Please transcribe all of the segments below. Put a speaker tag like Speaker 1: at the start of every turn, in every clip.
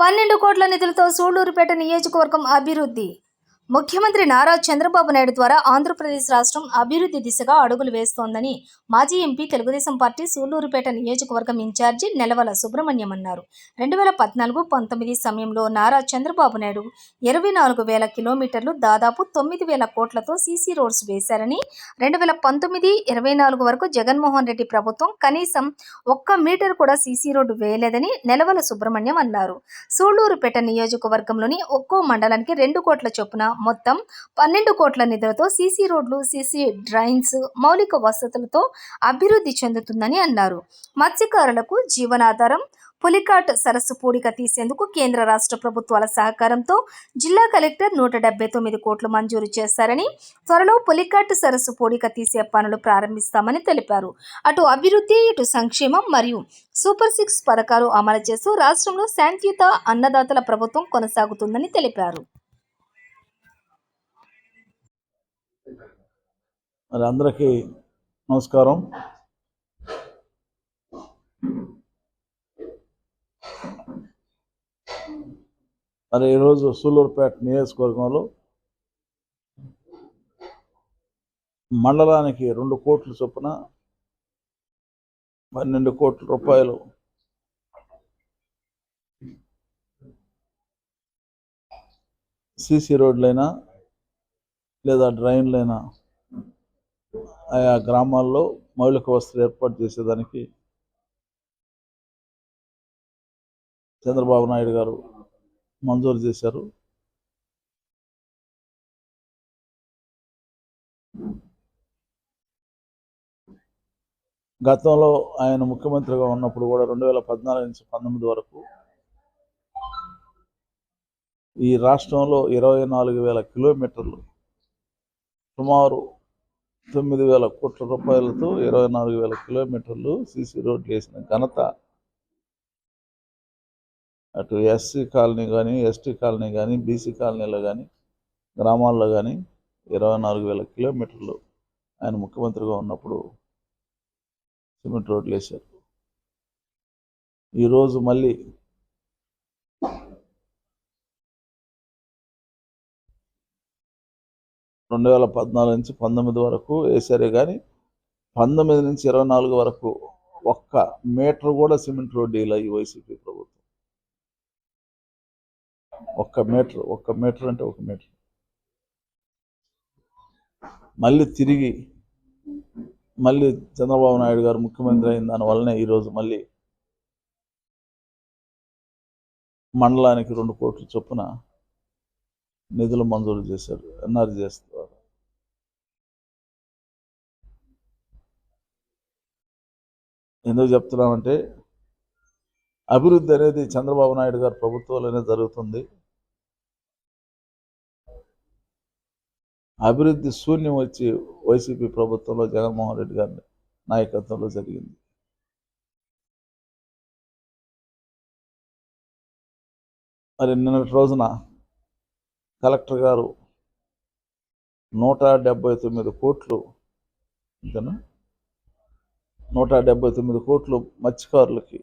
Speaker 1: పన్నెండు కోట్ల నిధులతో సూళ్ళూరుపేట నియోజకవర్గం అభివృద్ధి. ముఖ్యమంత్రి నారా చంద్రబాబు నాయుడు ద్వారా ఆంధ్రప్రదేశ్ రాష్ట్రం అభివృద్ధి దిశగా అడుగులు వేస్తోందని మాజీ ఎంపీ తెలుగుదేశం పార్టీ సూళ్ళూరుపేట నియోజకవర్గం ఇన్ఛార్జి నెలవల సుబ్రహ్మణ్యం అన్నారు. రెండు వేల పద్నాలుగు పంతొమ్మిది సమయంలో నారా చంద్రబాబు నాయుడు ఇరవై నాలుగు వేల కిలోమీటర్లు దాదాపు తొమ్మిది వేల కోట్లతో సీసీ రోడ్స్ వేశారని రెండు వేల పంతొమ్మిది ఇరవై నాలుగు వరకు జగన్మోహన్ రెడ్డి ప్రభుత్వం కనీసం ఒక్క మీటర్ కూడా సీసీ రోడ్డు వేయలేదని నెలవల సుబ్రహ్మణ్యం అన్నారు. సూళ్ళూరుపేట నియోజకవర్గంలోని ఒక్కో మండలానికి రెండు కోట్ల చొప్పున మొత్తం పన్నెండు కోట్ల నిధులతో సీసీ రోడ్లు సీసీ డ్రైన్స్ మౌలిక వసతులతో అభివృద్ధి చెందుతుందని అన్నారు. మత్స్యకారులకు జీవనాధారం పులికాట్ సరస్సు పూడిక తీసేందుకు కేంద్ర రాష్ట్ర ప్రభుత్వాల సహకారంతో జిల్లా కలెక్టర్ నూట డెబ్బై తొమ్మిది కోట్లు మంజూరు చేశారని త్వరలో పులికాట్ సరస్సు పూడిక తీసే పనులు ప్రారంభిస్తామని తెలిపారు. అటు అభివృద్ధి ఇటు సంక్షేమం మరియు సూపర్ సిక్స్ పథకాలు అమలు చేస్తూ రాష్ట్రంలో శాంతియుత అన్నదాతల ప్రభుత్వం కొనసాగుతుందని తెలిపారు.
Speaker 2: మరి అందరికీ నమస్కారం. మరి ఈరోజు సూలూరుపేట నియోజకవర్గంలో మండలానికి రెండు కోట్ల చొప్పున పన్నెండు కోట్ల రూపాయలు సీసీ రోడ్లైనా లేదా డ్రైన్లైనా ఆయా గ్రామాల్లో మౌలిక వసతులు ఏర్పాటు చేసేదానికి చంద్రబాబు నాయుడు గారు మంజూరు చేశారు. గతంలో ఆయన ముఖ్యమంత్రిగా ఉన్నప్పుడు కూడా రెండు వేల పద్నాలుగు నుంచి పంతొమ్మిది వరకు ఈ రాష్ట్రంలో ఇరవై నాలుగు వేల కిలోమీటర్లు సుమారు తొమ్మిది వేల కోట్ల రూపాయలతో ఇరవై నాలుగు వేల కిలోమీటర్లు సీసీ రోడ్లు వేసిన ఘనత. అటు ఎస్సీ కాలనీ కానీ ఎస్టీ కాలనీ కానీ బీసీ కాలనీలో కానీ గ్రామాల్లో కానీ ఇరవై నాలుగు వేల కిలోమీటర్లు ఆయన ముఖ్యమంత్రిగా ఉన్నప్పుడు సిమెంట్ రోడ్లు వేశారు. ఈరోజు మళ్ళీ రెండు వేల పద్నాలుగు నుంచి పంతొమ్మిది వరకు వేసారే కానీ పంతొమ్మిది నుంచి ఇరవై నాలుగు వరకు ఒక్క మీటర్ కూడా సిమెంట్ రోడ్డు ఇలా ఈ వైసీపీ ప్రభుత్వం. ఒక్క మీటర్ ఒక్క మీటర్ అంటే ఒక మీటర్. మళ్ళీ తిరిగి మళ్ళీ చంద్రబాబు నాయుడు గారు ముఖ్యమంత్రి అయిన దానివల్లనే ఈరోజు మళ్ళీ మండలానికి రెండు కోట్ల చొప్పున నిధులు మంజూరు చేశారు ఎన్ఆర్ చేస్తారు ఎందుకు చెప్తున్నామంటే అభివృద్ధి అనేది చంద్రబాబు నాయుడు గారి ప్రభుత్వంలోనే జరుగుతుంది. అభివృద్ధి శూన్యం వచ్చి వైసీపీ ప్రభుత్వంలో జగన్మోహన్ రెడ్డి గారి నాయకత్వంలో జరిగింది. మరి నిన్నటి రోజున కలెక్టర్ గారు నూట డెబ్బై తొమ్మిది కోట్లు అంతేనా నూట డెబ్బై తొమ్మిది కోట్లు మత్స్యకారులకి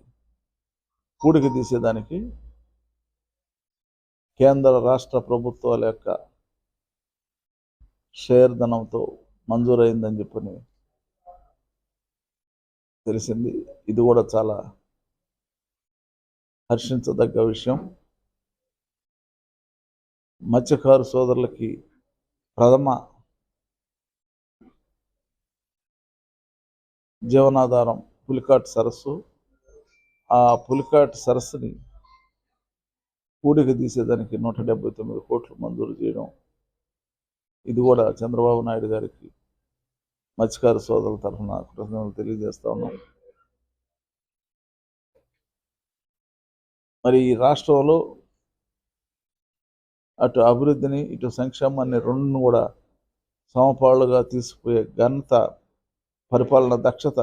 Speaker 2: కూడికి తీసేదానికి కేంద్ర రాష్ట్ర ప్రభుత్వాల యొక్క షేర్ ధనంతో మంజూరైందని చెప్పని తెలిసింది. ఇది కూడా చాలా హర్షించదగ్గ విషయం. మత్స్యకారు సోదరులకి ప్రథమ జీవనాధారం పులికాట్ సరస్సు. ఆ పులికాట్ సరస్సుని కూడిక తీసేదానికి నూట డెబ్బై తొమ్మిది కోట్లు మంజూరు చేయడం. ఇది కూడా చంద్రబాబు నాయుడు గారికి మత్స్యకారు సోదరుల తరఫున కృతజ్ఞతలు తెలియజేస్తా ఉన్నాం. మరి ఈ రాష్ట్రంలో అటు అభివృద్ధిని ఇటు సంక్షేమాన్ని రెండును కూడా సమపాళ్ళుగా తీసుకుపోయే ఘనత పరిపాలన దక్షత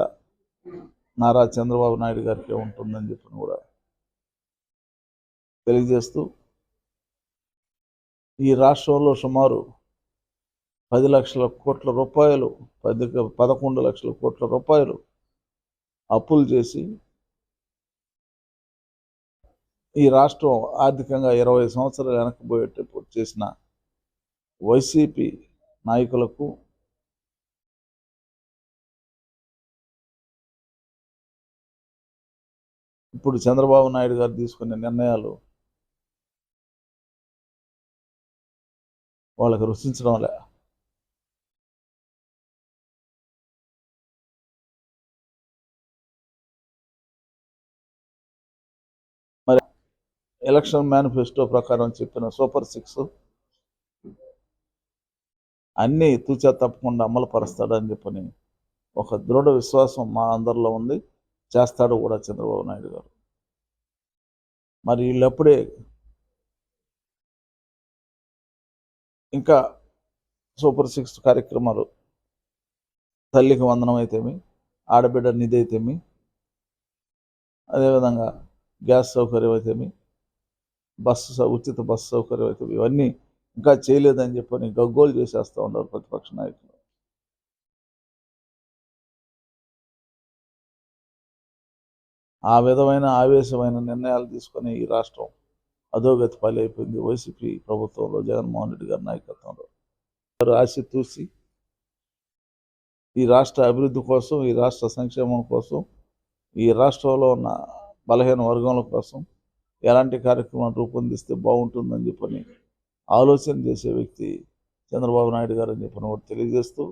Speaker 2: నారా చంద్రబాబు నాయుడు గారికి ఉంటుందని చెప్పి కూడా తెలియజేస్తూ ఈ రాష్ట్రంలో సుమారు పది లక్షల కోట్ల రూపాయలు పది పదకొండు లక్షల కోట్ల రూపాయలు అప్పులు చేసి ఈ రాష్ట్రం ఆర్థికంగా ఇరవై సంవత్సరాలు వెనక్కిపోయేటప్పుడు చేసిన వైసీపీ నాయకులకు ఇప్పుడు చంద్రబాబు నాయుడు గారు తీసుకునే నిర్ణయాలు వాళ్ళకి రుచించడం లే ఎలక్షన్ మేనిఫెస్టో ప్రకారం చెప్పిన సూపర్ సిక్స్ అన్నీ తూచా తప్పకుండా అమలు పరుస్తాడని చెప్పని ఒక దృఢ విశ్వాసం మా అందరిలో ఉంది. చేస్తాడు కూడా చంద్రబాబు నాయుడు గారు. మరి వీళ్ళప్పుడే ఇంకా సూపర్ సిక్స్ కార్యక్రమాలు తల్లికి వందనం అయితేమి ఆడబిడ్డ నిధి అయితేమి అదేవిధంగా గ్యాస్ సౌకర్యం అయితేమి బస్సు సౌ- ఉచిత బస్సు సౌకర్యం అయితే ఇవన్నీ ఇంకా చేయలేదని చెప్పని గగ్గోలు చేసేస్తూ ఉన్నారు ప్రతిపక్ష నాయకులు. ఆ విధమైన ఆవేశమైన నిర్ణయాలు తీసుకొని ఈ రాష్ట్రం అధోగతి పాలు అయిపోయింది వైసీపీ ప్రభుత్వంలో జగన్మోహన్ రెడ్డి గారి నాయకత్వంలో. వారు ఆశ తూసి ఈ రాష్ట్ర అభివృద్ధి కోసం ఈ రాష్ట్ర సంక్షేమం కోసం ఈ రాష్ట్రంలో ఉన్న బలహీన వర్గముల కోసం ఎలాంటి కార్యక్రమాలు రూపొందిస్తే బాగుంటుందని చెప్పని ఆలోచన చేసే వ్యక్తి చంద్రబాబు నాయుడు గారు అని చెప్పని ఒకటి తెలియజేస్తూ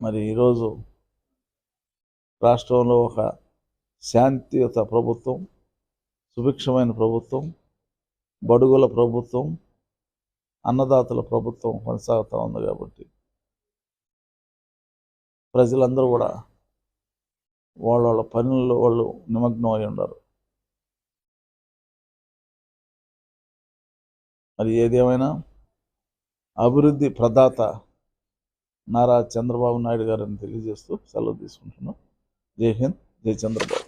Speaker 2: మరి ఈరోజు రాష్ట్రంలో ఒక శాంతియుత ప్రభుత్వం సుభిక్షమైన ప్రభుత్వం బడుగుల ప్రభుత్వం అన్నదాతల ప్రభుత్వం కొనసాగుతూ ఉంది కాబట్టి ప్రజలందరూ కూడా వాళ్ళ వాళ్ళ పనుల్లో వాళ్ళు నిమగ్నం అయి ఉన్నారు. మరి ఏదేమైనా అభివృద్ధి ప్రదాత నారా చంద్రబాబు నాయుడు గారని తెలియజేస్తూ సెలవు తీసుకుంటున్నాం. జై హింద్ జై చంద్రబాబు.